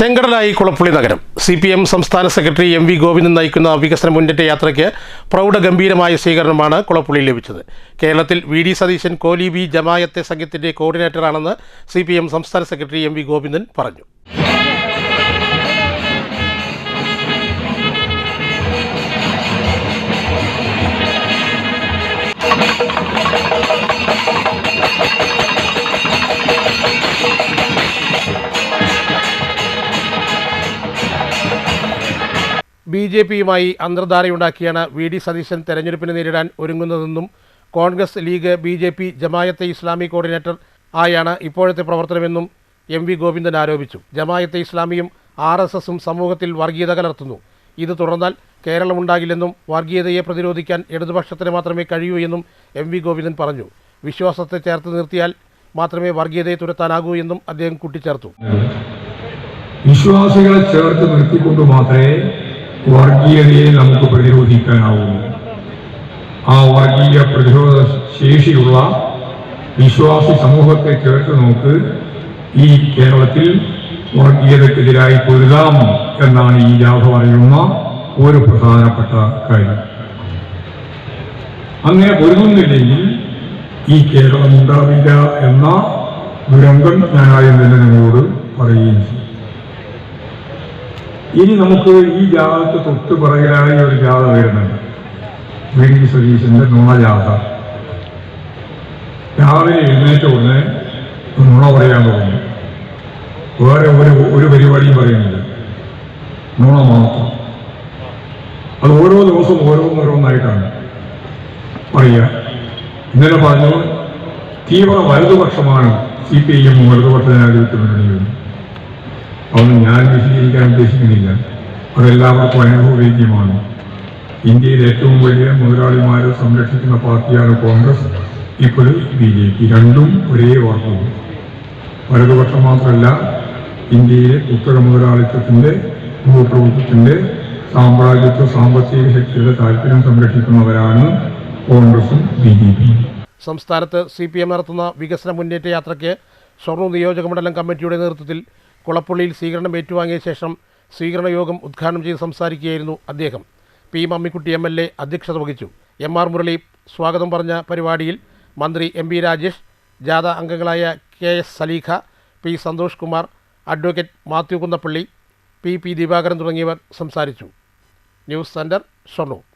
ചെങ്കടലായി കുളപ്പുള്ളി നഗരം. C P M സംസ്ഥാന secretary M V Govindan നയിക്കുന്ന വികസന മുന്നേറ്റ യാത്രയ്ക്ക് പ്രൗഢഗംഭീരമായ സ്വീകരണമാണ് കുളപ്പുള്ളിയിൽ ലഭിച്ചത്. കേരളത്തിൽ വി ഡി സതീശൻ കോലി ബി ജമായത്തെ സംഘത്തിന്റെ കോർഡിനേറ്ററാണെന്ന് സി പി എം സംസ്ഥാന സെക്രട്ടറി എം വി ഗോവിന്ദൻ പറഞ്ഞു. ബി ജെ പിയുമായി അന്തർധാരയുണ്ടാക്കിയാണ് വി ഡി സതീശൻ തെരഞ്ഞെടുപ്പിനെ നേരിടാൻ ഒരുങ്ങുന്നതെന്നും Congress League B J P Jamaate Islami coordinator ആയാണ് ഇപ്പോഴത്തെ പ്രവർത്തനമെന്നും എം വി ഗോവിന്ദൻ ആരോപിച്ചു. ജമായത്തെ ഇസ്ലാമിയും ആർ എസ് എസും സമൂഹത്തിൽ വർഗീയത കലർത്തുന്നു. ഇത് തുടർന്നാൽ കേരളമുണ്ടാകില്ലെന്നും വർഗീയതയെ പ്രതിരോധിക്കാൻ ഇടതുപക്ഷത്തിന് മാത്രമേ കഴിയൂ എന്നും എം വി ഗോവിന്ദൻ പറഞ്ഞു. വിശ്വാസത്തെ ചേർത്ത് നിർത്തിയാൽ മാത്രമേ വർഗീയതയെ തുരത്താനാകൂ എന്നും അദ്ദേഹം കൂട്ടിച്ചേർത്തു. വിശ്വാസികളെ ചേർത്ത് നിർത്തിക്കൊണ്ട് മാത്രമേ വർഗീയതയെ നമുക്ക് പ്രതിരോധിക്കാനാവുന്നു ആ വർഗീയ പ്രതിരോധ ശേഷിയുള്ള വിശ്വാസി സമൂഹത്തെ ചേർത്ത് നോക്ക് ഈ കേരളത്തിൽ വർഗീയതക്കെതിരായി പൊരുതാം എന്നാണ് ഈ ജാഥ പറയുന്ന ഒരു പ്രധാനപ്പെട്ട കാര്യം. അങ്ങനെ പൊരുതുന്നില്ലെങ്കിൽ ഈ കേരളം ഉണ്ടാവില്ല എന്ന ദുരന്തം ഞാനായി തന്നെ നിങ്ങളോട് പറയുകയും ചെയ്യും. ഇനി നമുക്ക് ഈ ജാഥക്ക് തൊട്ട് പിറകിലായി ഒരു ജാഥ വരുന്നുണ്ട്. വി സതീശന്റെ നുണജാഥ രാവിലെ എഴുന്നേറ്റ ഉടനെ നുണ പറയാൻ തുടങ്ങി. വേറെ ഒരു ഒരു പരിപാടിയും പറയുന്നില്ല. നുണ മാത്രം. അത് ഓരോ ദിവസവും ഓരോന്നോരോന്നായിട്ടാണ് പറയുക ഇന്നലെ പറഞ്ഞു തീവ്ര വലതുപക്ഷമാണ് സി പി ഐ എം വലതുപക്ഷ ജനാധിപത്യ മുന്നണിയും. അതൊന്നും ഞാൻ വിശദീകരിക്കാൻ ഉദ്ദേശിക്കുന്നില്ല. അതെല്ലാവർക്കും അനുഭവവേദ്യമാണ്. ഇന്ത്യയിൽ ഏറ്റവും വലിയ മുതലാളിമാരെ സംരക്ഷിക്കുന്ന പാർട്ടിയാണ് കോൺഗ്രസ് ഇപ്പോഴും ബി ജെ പി. രണ്ടും ഒരേ വാർത്തയും വലതുപക്ഷം മാത്രമല്ല ഇന്ത്യയിലെ ഉത്തര മുതലാളിത്തത്തിന്റെ ഭൂപ്രഭുത്വത്തിന്റെ സാമ്രാജ്യത്വ സാമ്പത്തിക ശക്തിയുടെ താല്പര്യം സംരക്ഷിക്കുന്നവരാണ് കോൺഗ്രസും ബി ജെ പി. സംസ്ഥാനത്ത് സി പി എം നടത്തുന്ന വികസന മുന്നേറ്റ യാത്രയ്ക്ക് ഷൊർണൂർ നിയോജക മണ്ഡലം കമ്മിറ്റിയുടെ നേതൃത്വത്തിൽ കുളപ്പള്ളിയിൽ സ്വീകരണം ഏറ്റുവാങ്ങിയ ശേഷം സ്വീകരണ യോഗം ഉദ്ഘാടനം ചെയ്ത് സംസാരിക്കുകയായിരുന്നു അദ്ദേഹം. P. Mammikutty M. L. A. അധ്യക്ഷത വഹിച്ചു. എം. ആർ. മുരളി സ്വാഗതം പറഞ്ഞ പരിപാടിയിൽ മന്ത്രി എം. പി. രാജേഷ് ജാഥ അംഗങ്ങളായ K. S. Saleekha P. Santhosh Kumar advocate Mathew Kunnappally P. P. Divakaran തുടങ്ങിയവർ സംസാരിച്ചു. News centre Shoranur.